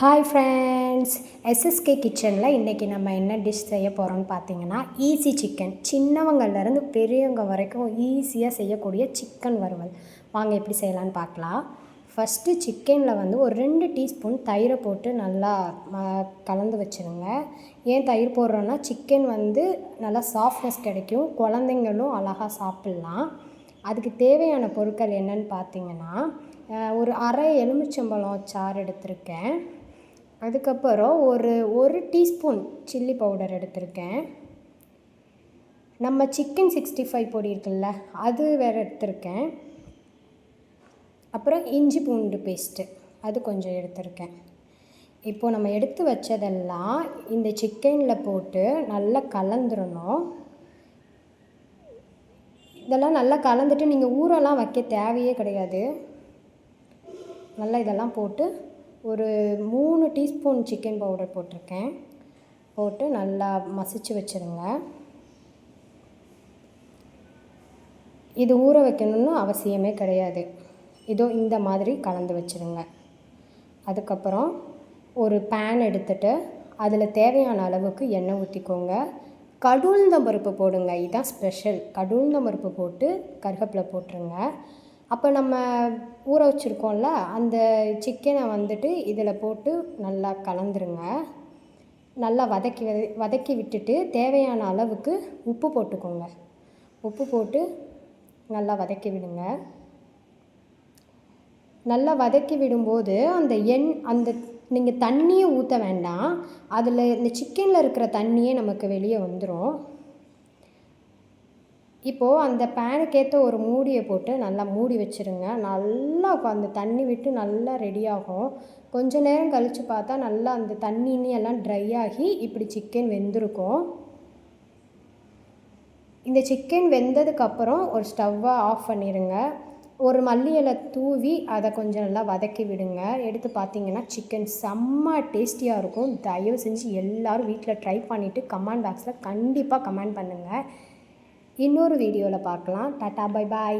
Hi friends SSK கிச்சனில் இன்றைக்கி நம்ம என்ன டிஷ் செய்ய போகிறோம்னு பார்த்தீங்கன்னா ஈஸி சிக்கன் சின்னவங்கள்லேருந்து பெரியவங்க வரைக்கும் ஈஸியாக செய்யக்கூடிய சிக்கன் வறுவல். வாங்க எப்படி செய்யலான்னு பார்க்கலாம் ஃபஸ்ட்டு சிக்கனில் வந்து ஒரு ரெண்டு டீஸ்பூன் தயிரை போட்டு நல்லா ம- கலந்து வச்சுருங்க. ஏன் தயிர் போடுறோன்னா சிக்கன் வந்து நல்லா சாஃப்ட்னஸ் கிடைக்கும். குழந்தைங்களும் அழகாக சாப்பிட்லாம். அதுக்கு தேவையான பொருட்கள் என்னன்னு பார்த்தீங்கன்னா ஒரு அரை எலுமிச்சம்பழம் சாறு எடுத்திருக்கேன். அதுக்கப்புறம் ஒரு ஒரு டீஸ்பூன் சில்லி பவுடர் எடுத்திருக்கேன். நம்ம சிக்கன் சிக்ஸ்டி ஃபைவ் பொடி இருக்குல்ல அது வேறு எடுத்திருக்கேன். அப்புறம் இஞ்சி பூண்டு பேஸ்ட்டு அது கொஞ்சம் எடுத்திருக்கேன். இப்போது நம்ம எடுத்து வச்சதெல்லாம் இந்த சிக்கனில் போட்டு நல்லா கலந்துடணும் இதெல்லாம் நல்லா கலந்துட்டு நீங்கள் ஊரெல்லாம் வைக்க தேவையே கிடையாது. நல்லா இதெல்லாம் போட்டு ஒரு மூணு டீஸ்பூன் சிக்கன் பவுடர் போட்டிருக்கேன். போட்டு நல்லா மசிச்சு வச்சுருங்க. இது ஊற வைக்கணும்னு அவசியமே கிடையாது. இதோ இந்த மாதிரி கலந்து வச்சுருங்க. அதுக்கப்புறம் ஒரு பேன் எடுத்துட்டு அதில் தேவையான அளவுக்கு எண்ணெய் ஊற்றிக்கோங்க கடுழ்ந்த பருப்பு போடுங்க. இதுதான் ஸ்பெஷல் கடுழ்ந்த பருப்பு போட்டு கருகப்பில் போட்டுருங்க. அப்போ நம்ம ஊற வச்சுருக்கோம்ல அந்த சிக்கனை வந்துட்டு இதில் போட்டு நல்லா கலந்துருங்க. நல்லா வதக்கி வத- வதக்கி விட்டுட்டு தேவையான அளவுக்கு உப்பு போட்டுக்கோங்க. உப்பு போட்டு நல்லா வதக்கி விடுங்க. நல்லா வதக்கி விடும்போது அந்த எண் அந்த நீங்கள் தண்ணியை ஊற்ற வேண்டாம். அதில் இந்த சிக்கனில் இருக்கிற தண்ணியே நமக்கு வெளியே வந்துடும் இப்போது அந்த பேனுக்கேற்ற ஒரு மூடியை போட்டு நல்லா மூடி வச்சுருங்க. நல்லா அந்த தண்ணி விட்டு நல்லா ரெடியாகும் கொஞ்ச நேரம் கழித்து பார்த்தா நல்லா அந்த தண்ணின்னு எல்லாம் ட்ரை ஆகி இப்படி சிக்கன் வெந்திருக்கும். இந்த சிக்கன் வெந்ததுக்கப்புறம் ஒரு ஸ்டவ்வை ஆஃப் பண்ணிடுங்க ஒரு மல்லி இலை தூவி அதை கொஞ்சம் நல்லா வதக்கி விடுங்க. எடுத்து பார்த்தீங்கன்னா சிக்கன் செம்ம டேஸ்டியாக இருக்கும். தயவு செஞ்சு எல்லோரும் வீட்டில் ட்ரை பண்ணிவிட்டு கமெண்ட் பாக்ஸில் கண்டிப்பாக கமெண்ட் பண்ணுங்கள் இன்னொரு வீடியோவில் பார்க்கலாம். Tata bye bye.